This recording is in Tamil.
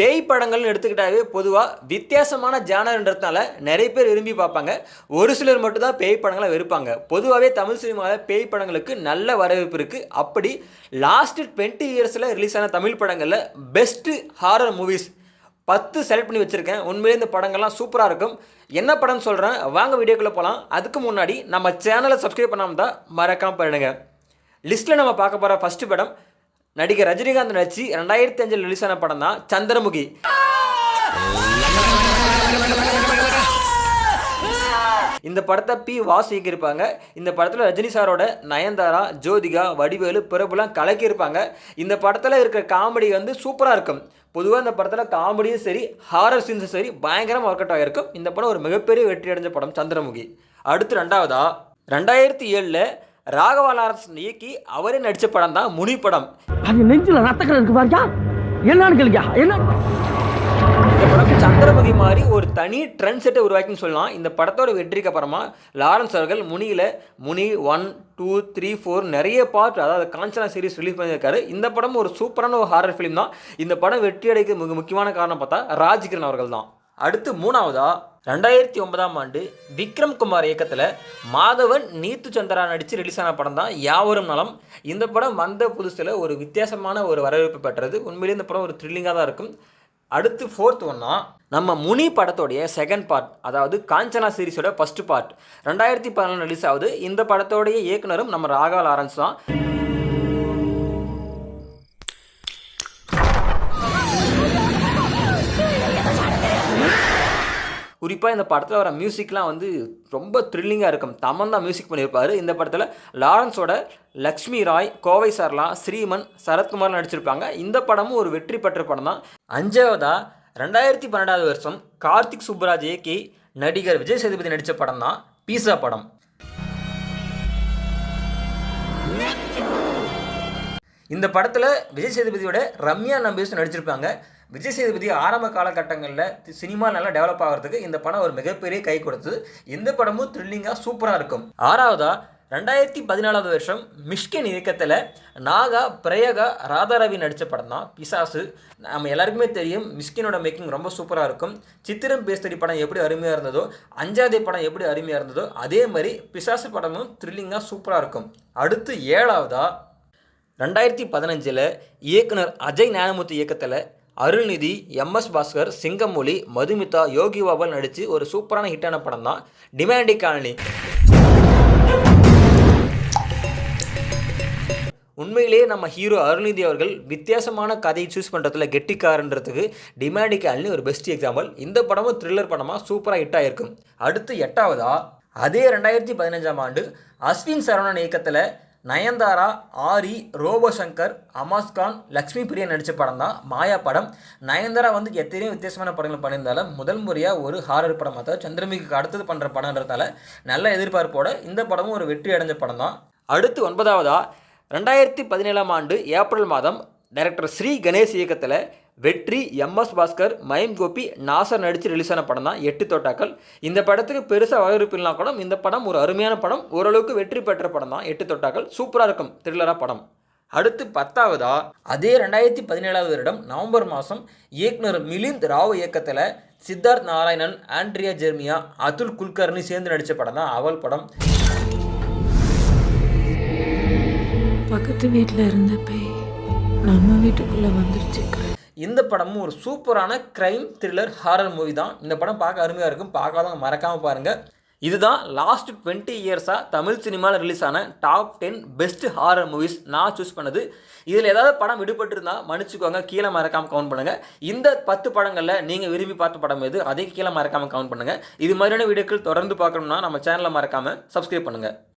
பேய் படங்கள்னு எடுத்துக்கிட்டாவே பொதுவாக வித்தியாசமான ஜானர்ன்றதுனால நிறைய பேர் விரும்பி பார்ப்பாங்க. ஒரு சிலர் மட்டும்தான் பேய் படங்களை வெறுப்பாங்க. பொதுவாகவே தமிழ் சினிமாவில் பேய் படங்களுக்கு நல்ல வரவேற்பு இருக்குது அப்படி லாஸ்ட்டு டுவெண்ட்டி இயர்ஸில் ரிலீஸ் ஆன தமிழ் படங்களில் பெஸ்ட்டு ஹாரர் மூவிஸ் பத்து செலக்ட் பண்ணி வச்சுருக்கேன். உண்மையிலே இந்த படங்கள்லாம் சூப்பராக இருக்கும். என்ன படம்னு சொல்கிறேன் வாங்க வீடியோக்குள்ளே போகலாம் அதுக்கு முன்னாடி நம்ம சேனலை சப்ஸ்கிரைப் பண்ணாமல் தான் மறக்காமல் பண்ணுங்க லிஸ்ட்டில் நம்ம பார்க்க போகிற ஃபஸ்ட்டு படம் நடிகர் ரஜினிகாந்த் நடிச்சு ரெண்டாயிரத்தி அஞ்சில் ரிலீஸ் ஆன படம் தான் சந்திரமுகி. இந்த படத்தை பி வாசு இயக்கியிருப்பாங்க. இந்த படத்தில் ரஜினி சாரோட நயன்தாரா ஜோதிகா வடிவேலு பிரபுலாம் கலக்கியிருப்பாங்க. இந்த படத்தில் இருக்கிற காமெடி வந்து சூப்பராக இருக்கும். பொதுவாக இந்த படத்தில் காமெடியும் சரி ஹாரர் சீன்ஸும் சரி பயங்கரமாக ஒர்க் அவுட் ஆகிருக்கும் இந்த படம் ஒரு மிகப்பெரிய வெற்றி அடைஞ்ச படம் சந்திரமுகி. அடுத்து ரெண்டாவதா? ரெண்டாயிரத்தி ஏழில் ராகவா லாரன்ஸ் இயக்கி அவரே நடித்த படம் தான் முனி படம். அது நெஞ்சில ரத்தக்கடை இருக்கு பாருயா என்னன்னு கேளுங்க. என்ன? இந்த படம் சந்திரமுகி மாதிரி ஒரு தனி ட்ரெண்ட் செட்டை உருவாக்கின்னு சொல்லலாம். இந்த படத்தோட வெற்றிக்கு அப்புறமா லாரன்ஸ் அவர்கள் முனியில் Muni one two three four நிறைய பார்ட் அதாவது காஞ்சனா சீரிஸ் ரிலீஸ் பண்ணியிருக்காரு. இந்த படம் ஒரு சூப்பரான ஒரு ஹாரர் ஃபிலிம் தான். இந்த படம் வெற்றி அடைக்க மிக முக்கியமான காரணம் பார்த்தா ராஜ்கிரண் அவர்கள் தான். அடுத்து மூணாவதா ரெண்டாயிரத்தி ஒன்பதாம் ஆண்டு விக்ரம் குமார் இயக்கத்தில் மாதவன் நீத்து சந்திரா நடித்து ரிலீஸ் ஆன படம் தான் யாவரும் நலம். இந்த படம் வந்த புதுசில் ஒரு வித்தியாசமான ஒரு வரவேற்பு பெற்றது. உண்மையிலேயே இந்த படம் ஒரு த்ரில்லிங்காக தான் இருக்கும். அடுத்து ஃபோர்த் ஒன்னா நம்ம முனி படத்தோடைய செகண்ட் பார்ட் அதாவது காஞ்சனா சீரிஸோட ஃபஸ்ட்டு பார்ட் ரெண்டாயிரத்தி பதினொன்று ரிலீஸ் ஆகுது. இந்த படத்தோடைய இயக்குனரும் நம்ம ராகா லாரன்ஸ் தான். குறிப்பாக இந்த படத்தில் வர மியூசிக்லாம் வந்து ரொம்ப த்ரில்லிங்காக இருக்கும். தமன் தான் மியூசிக் பண்ணியிருப்பார். இந்த படத்தில் லாரன்ஸோட லக்ஷ்மி ராய் கோவை சர்லா ஸ்ரீமன் சரத்குமார் நடிச்சிருப்பாங்க. இந்த படமும் ஒரு வெற்றி பெற்ற படம் தான். அஞ்சாவதா ரெண்டாயிரத்தி பன்னெண்டாவது வருஷம் கார்த்திக் சுப்புராஜ் இயக்கி நடிகர் விஜய் சேதுபதி நடித்த படம் தான் பீஸா படம். இந்த படத்தில் விஜய் சேதுபதியோட ரம்யா நம்பீஸ் நடிச்சிருப்பாங்க. விஜய் சேதுபதி ஆரம்ப காலகட்டங்களில் சினிமா நல்லா டெவலப் ஆகிறதுக்கு இந்த படம் ஒரு மிகப்பெரிய கை கொடுத்து இந்த படமும் த்ரில்லிங்காக சூப்பராக இருக்கும். ஆறாவதா? ரெண்டாயிரத்தி பதினாலாவது வருஷம் மிஷ்கின் இயக்கத்தில் நாகா பிரயகா ராதாரவி நடித்த படம் தான் பிசாசு. நம்ம எல்லாருக்குமே தெரியும் மிஷ்கினோட மேக்கிங் ரொம்ப சூப்பராக இருக்கும். சித்திரம் பேஸ்தடி படம் எப்படி அருமையாக இருந்ததோ அஞ்சாதே படம் எப்படி அருமையாக இருந்ததோ அதே மாதிரி பிசாசு படமும் த்ரில்லிங்காக சூப்பராக இருக்கும். அடுத்து ஏழாவதா? ரெண்டாயிரத்தி பதினஞ்சில் இயக்குனர் அஜய் ஞானமூர்த்தி இயக்கத்தில் அருள்நிதி எம்எஸ் பாஸ்கர் சிங்கமொழி மதுமிதா யோகி பாபல் நடித்து ஒரு சூப்பரான ஹிட்டான படம் தான் டிமாண்டி காலனி உண்மையிலேயே நம்ம ஹீரோ அருள்நிதி அவர்கள் வித்தியாசமான கதையை சூஸ் பண்ணுறதுல கெட்டிக்காரன்றதுக்கு டிமாண்டி காலனி ஒரு பெஸ்ட் எக்ஸாம்பிள் இந்த படமும் த்ரில்லர் படமாக சூப்பராக ஹிட் ஆகிருக்கும் அடுத்து எட்டாவதா? அதே ரெண்டாயிரத்தி பதினஞ்சாம் ஆண்டு அஸ்வின் சரவணன் இயக்கத்தில் நயன்தாரா ஆரி ரோபோசங்கர் சங்கர் லக்ஷ்மி பிரியா நடித்த படம் தான் மாயா படம். நயன்தாரா வந்து எத்தனையோ வித்தியாசமான படங்கள் பண்ணியிருந்தாலும் முதல் முறையாக ஒரு ஹாரர் படம். அதாவது சந்திரமுகிக்கு அடுத்தது பண்ணுற படம்ன்றதால நல்ல எதிர்பார்ப்போட இந்த படமும் ஒரு வெற்றி அடைஞ்ச படம் தான் அடுத்து ஒன்பதாவதா ரெண்டாயிரத்தி பதினேழாம் ஆண்டு ஏப்ரல் மாதம் டைரக்டர் ஸ்ரீ கணேஷ் இயக்கத்தில் வெற்றி எம்எஸ் பாஸ்கர் மயம் கோபி நாசர் நடித்து ரிலீஸ் ஆன படம் தான் எட்டு தோட்டாக்கள். இந்த படத்துக்கு பெருசாக வரவேற்பு கூட இந்த படம் ஒரு அருமையான படம். ஓரளவுக்கு வெற்றி பெற்ற படம் தான் எட்டு தோட்டாக்கள். சூப்பராக இருக்கும் த்ரில்லராக படம். அடுத்து பத்தாவதா? அதே ரெண்டாயிரத்தி பதினேழாவது வருடம் நவம்பர் மாதம் இயக்குனர் மிலிந்த் ராவ் இயக்கத்தில் சித்தார்த் நாராயணன் ஆண்ட்ரியா ஜெர்மியா அதுல் குல்கர்னி சேர்ந்து நடித்த படம் தான் அவள் படம். பக்கத்து வீட்டில் இருந்த பேய் நம்ம வீட்டுக்குள்ளே வந்துருச்சு. இந்த படமும் ஒரு சூப்பரான க்ரைம் த்ரில்லர் ஹாரர் மூவி தான். இந்த படம் பார்க்க அருமையாக இருக்கும். பார்க்காதவங்க மறக்காமல் பாருங்கள் இதுதான் லாஸ்ட் டுவெண்ட்டி இயர்ஸாக தமிழ் சினிமாவில் ரிலீஸ் ஆன top ten best horror movies நான் சூஸ் பண்ணது. இதில் ஏதாவது படம் விடுபட்டிருந்தா மன்னிச்சுக்கோங்க. கீழே மறக்காமல் கவுண்ட் பண்ணுங்கள் இந்த பத்து படங்களில் நீங்கள் விரும்பி பார்த்த படம் எது? அதே கீழே மறக்காமல் கவுண்ட் பண்ணுங்கள் இது மாதிரியான வீடியோக்கள் தொடர்ந்து பார்க்கணும்னா நம்ம சேனலை மறக்காமல் சப்ஸ்கிரைப் பண்ணுங்கள்